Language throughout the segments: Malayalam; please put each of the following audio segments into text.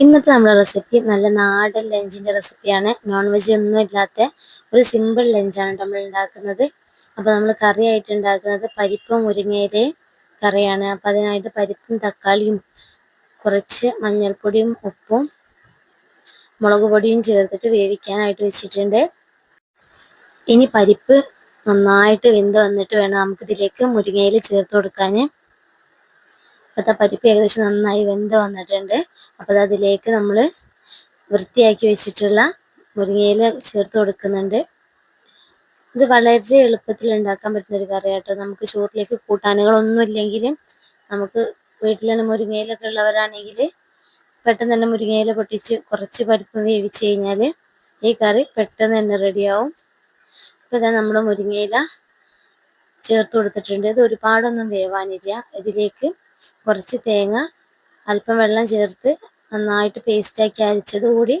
ഇന്നത്തെ നമ്മുടെ റെസിപ്പി നല്ല നാടൻ ലഞ്ചിന്റെ റെസിപ്പിയാണ് നോൺ വെജ് ഒന്നും ഇല്ലാത്ത ഒരു സിമ്പിൾ ലഞ്ചാണ് നമ്മൾ ഉണ്ടാക്കുന്നത്. അപ്പോൾ നമ്മൾ കറി ആയിട്ട് ഉണ്ടാക്കുന്നത് പരിപ്പും മുരിങ്ങയിലയും കറിയാണ്. അപ്പോൾ അതിനായിട്ട് പരിപ്പും തക്കാളിയും കുറച്ച് മഞ്ഞൾപ്പൊടിയും ഉപ്പും മുളക് പൊടിയും ചേർത്തിട്ട് വേവിക്കാനായിട്ട് വെച്ചിട്ടുണ്ട്. ഇനി പരിപ്പ് നന്നായിട്ട് വെന്ത് വന്നിട്ട് വേണം നമുക്കിതിലേക്ക് മുരിങ്ങയിൽ ചേർത്ത് കൊടുക്കാൻ ഇപ്പോഴത്തെ പരിപ്പ് ഏകദേശം നന്നായി വെന്ത് വന്നിട്ടുണ്ട്. അപ്പോൾ അതിലേക്ക് നമ്മൾ വൃത്തിയാക്കി വെച്ചിട്ടുള്ള മുരിങ്ങയില ചേർത്ത് കൊടുക്കുന്നുണ്ട്. ഇത് വളരെ എളുപ്പത്തിൽ ഉണ്ടാക്കാൻ പറ്റുന്ന ഒരു കറിയാട്ടോ. നമുക്ക് ചോറിലേക്ക് കൂട്ടാനുകളൊന്നും ഇല്ലെങ്കിൽ നമുക്ക് വീട്ടിൽ തന്നെ മുരിങ്ങയിലൊക്കെ ഉള്ളവരാണെങ്കിൽ പെട്ടെന്ന് തന്നെ മുരിങ്ങയില പൊട്ടിച്ച് കുറച്ച് പരിപ്പ് വേവിച്ച് കഴിഞ്ഞാൽ ഈ കറി പെട്ടെന്ന് തന്നെ റെഡിയാവും. ഇപ്പോൾ ഇതാ നമ്മുടെ മുരിങ്ങയില ചേർത്ത് കൊടുത്തിട്ടുണ്ട്. ഇത് ഒരുപാടൊന്നും വേവാനില്ല. ഇതിലേക്ക് കുറച്ച് തേങ്ങ അല്പം വെള്ളം ചേർത്ത് നന്നായിട്ട് പേസ്റ്റാക്കി അരിച്ചതുകൂടി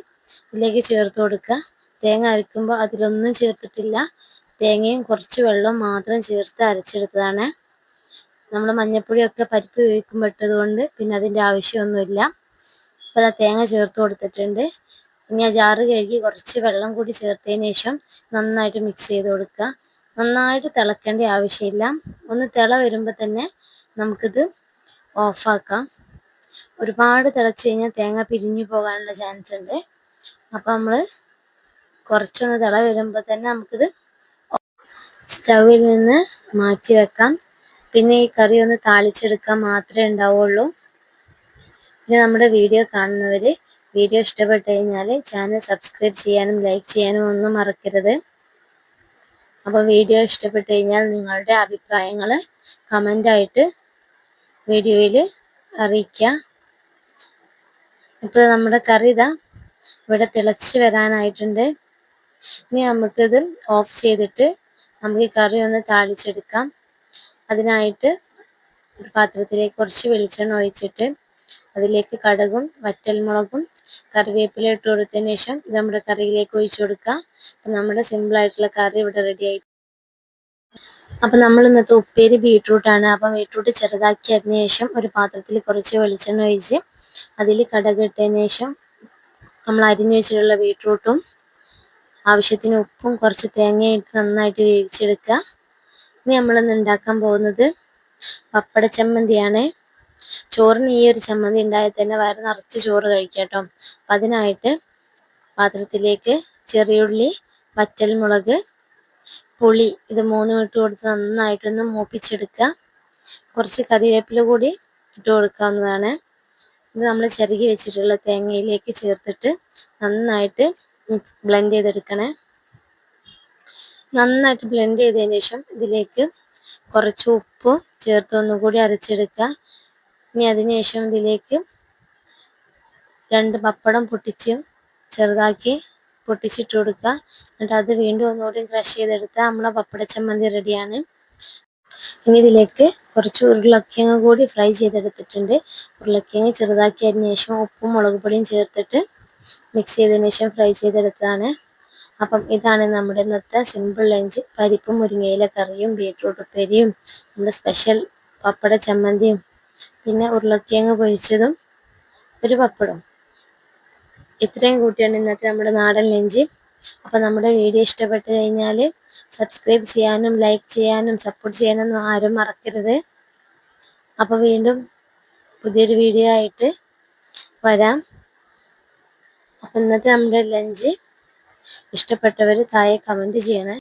ഇതിലേക്ക് ചേർത്ത് കൊടുക്കുക. തേങ്ങ അരയ്ക്കുമ്പോൾ അതിലൊന്നും ചേർത്തിട്ടില്ല. തേങ്ങയും കുറച്ച് വെള്ളവും മാത്രം ചേർത്ത് അരച്ചെടുത്തതാണ്. നമ്മൾ മഞ്ഞപ്പൊടിയൊക്കെ പരിപ്പ് വേവിക്കുമ്പോൾ ഇട്ടതുകൊണ്ട് പിന്നെ അതിന്റെ ആവശ്യമൊന്നുമില്ല. അപ്പോൾ അത് തേങ്ങ ചേർത്ത് കൊടുത്തിട്ടുണ്ട്. ഇനി ആ ജാറ് കഴുകി കുറച്ച് വെള്ളം കൂടി ചേർത്തതിന് ശേഷം നന്നായിട്ട് മിക്സ് ചെയ്ത് കൊടുക്കുക. നന്നായിട്ട് തിളക്കേണ്ട ആവശ്യമില്ല. ഒന്ന് തിള വരുമ്പോൾ തന്നെ നമുക്കിത് ഓഫാക്കാം. ഒരുപാട് തിളച്ച് കഴിഞ്ഞാൽ തേങ്ങ പിരിഞ്ഞു പോകാനുള്ള ചാൻസ് ഉണ്ട്. അപ്പം നമ്മൾ കുറച്ചൊന്ന് തിള വരുമ്പോൾ തന്നെ നമുക്കിത് സ്റ്റൗവിൽ നിന്ന് മാറ്റി വെക്കാം. പിന്നെ ഈ കറി ഒന്ന് താളിച്ചെടുക്കാൻ മാത്രമേ ഉണ്ടാവുള്ളൂ. പിന്നെ നമ്മുടെ വീഡിയോ കാണുന്നവർ വീഡിയോ ഇഷ്ടപ്പെട്ട് കഴിഞ്ഞാൽ ചാനൽ സബ്സ്ക്രൈബ് ചെയ്യാനും ലൈക്ക് ചെയ്യാനും ഒന്നും മറക്കരുത്. അപ്പോൾ വീഡിയോ ഇഷ്ടപ്പെട്ട് കഴിഞ്ഞാൽ നിങ്ങളുടെ അഭിപ്രായങ്ങൾ കമന്റായിട്ട് വീഡിയോയിൽ അറിയിക്കുക ഇപ്പോൾ നമ്മുടെ കറി ഇതാ. ഇവിടെ തിളച്ച് വരാനായിട്ടുണ്ട്. ഇനി നമുക്കിത് ഓഫ് ചെയ്തിട്ട് നമുക്ക് ഈ കറി ഒന്ന് താളിച്ചെടുക്കാം. അതിനായിട്ട് ഒരു പാത്രത്തിലേക്ക് കുറച്ച് വെളിച്ചെണ്ണ ഒഴിച്ചിട്ട് അതിലേക്ക് കടകും വറ്റൽമുളകും കറിവേപ്പില ഇട്ട് കൊടുത്തതിന് ശേഷം നമ്മുടെ കറിയിലേക്ക് ഒഴിച്ചു കൊടുക്കുക അപ്പം നമ്മുടെ സിമ്പിളായിട്ടുള്ള കറി ഇവിടെ റെഡി ആയി അപ്പം നമ്മൾ ഇന്നത്തെ ഉപ്പേരി ബീട്രൂട്ടാണ്. അപ്പം ബീട്രൂട്ട് ചെറുതാക്കി അതിന് ശേഷം ഒരു പാത്രത്തിൽ കുറച്ച് വെളിച്ചെണ്ണ ഒഴിച്ച് അതിൽ കടകിട്ടതിന് ശേഷം നമ്മൾ അരിഞ്ഞു വെച്ചിട്ടുള്ള ബീട്രൂട്ടും ആവശ്യത്തിന് ഉപ്പും കുറച്ച് തേങ്ങയും ഇട്ട് നന്നായിട്ട് വേവിച്ചെടുക്കുക. ഇനി നമ്മളിന്ന് ഉണ്ടാക്കാൻ പോകുന്നത് പപ്പട ചമ്മന്തിയാണ്. ചോറിന് ഈ ഒരു ചമ്മന്തി ഉണ്ടായാൽ തന്നെ വയറ് നിറച്ച് ചോറ് കഴിക്കാം കേട്ടോ. അപ്പം അതിനായിട്ട് പാത്രത്തിലേക്ക് ചെറിയുള്ളി വറ്റൽമുളക് പുളി ഇത് മൂന്നും ഇട്ട് കൊടുത്ത് നന്നായിട്ടൊന്ന് മൂപ്പിച്ചെടുക്കുക. കുറച്ച് കറിവേപ്പില കൂടി ഇട്ട് കൊടുക്കാവുന്നതാണ്. ഇത് നമ്മൾ ചിരകി വെച്ചിട്ടുള്ള തേങ്ങയിലേക്ക് ചേർത്തിട്ട് നന്നായിട്ട് ബ്ലെൻഡ് ചെയ്തെടുക്കണേ. നന്നായിട്ട് ബ്ലെൻഡ് ചെയ്തതിന് ശേഷം ഇതിലേക്ക് കുറച്ച് ഉപ്പ് ചേർത്ത് ഒന്നുകൂടി അരച്ചെടുക്കുക. ഇനി അതിനുശേഷം ഇതിലേക്ക് രണ്ട് പപ്പടം പൊട്ടിച്ച് ചെറുതാക്കി പൊട്ടിച്ചിട്ട് കൊടുക്കുക. എന്നിട്ട് അത് വീണ്ടും ഒന്നുകൂടി ക്രഷ് ചെയ്തെടുത്താൽ നമ്മളെ പപ്പടച്ചമ്മന്തി റെഡിയാണ് ഇനി ഇതിലേക്ക് കുറച്ച് ഉരുളക്കിഴങ്ങ് കൂടി ഫ്രൈ ചെയ്തെടുത്തിട്ടുണ്ട്. ഉരുളക്കിഴങ്ങ് ചെറുതാക്കി അതിന് ശേഷം ഉപ്പും മുളക് പൊടിയും ചേർത്തിട്ട് മിക്സ് ചെയ്തതിന് ശേഷം ഫ്രൈ ചെയ്തെടുത്തതാണ്. അപ്പം ഇതാണ് നമ്മുടെ ഇന്നത്തെ സിമ്പിൾ ലഞ്ച് പരിപ്പും മുരിങ്ങയില കറിയും ബീട്രൂട്ട് ഉപ്പേരിയും നമ്മുടെ സ്പെഷ്യൽ പപ്പട ചമ്മന്തിയും പിന്നെ ഉരുളക്കിഴങ്ങ് പൊരിച്ചതും ഒരു പപ്പടം ഇത്രയും കൂട്ടിയാണ് ഇന്നത്തെ നമ്മുടെ നാടൻ ലഞ്ച്. അപ്പോൾ നമ്മുടെ വീഡിയോ ഇഷ്ടപ്പെട്ട് കഴിഞ്ഞാൽ സബ്സ്ക്രൈബ് ചെയ്യാനും ലൈക്ക് ചെയ്യാനും സപ്പോർട്ട് ചെയ്യാനൊന്നും ആരും മറക്കരുത്. അപ്പോൾ വീണ്ടും പുതിയൊരു വീഡിയോ ആയിട്ട് വരാം. അപ്പം ഇന്നത്തെ നമ്മുടെ ലഞ്ച്. ഇഷ്ടപ്പെട്ടവർ താഴെ കമന്റ് ചെയ്യണേ.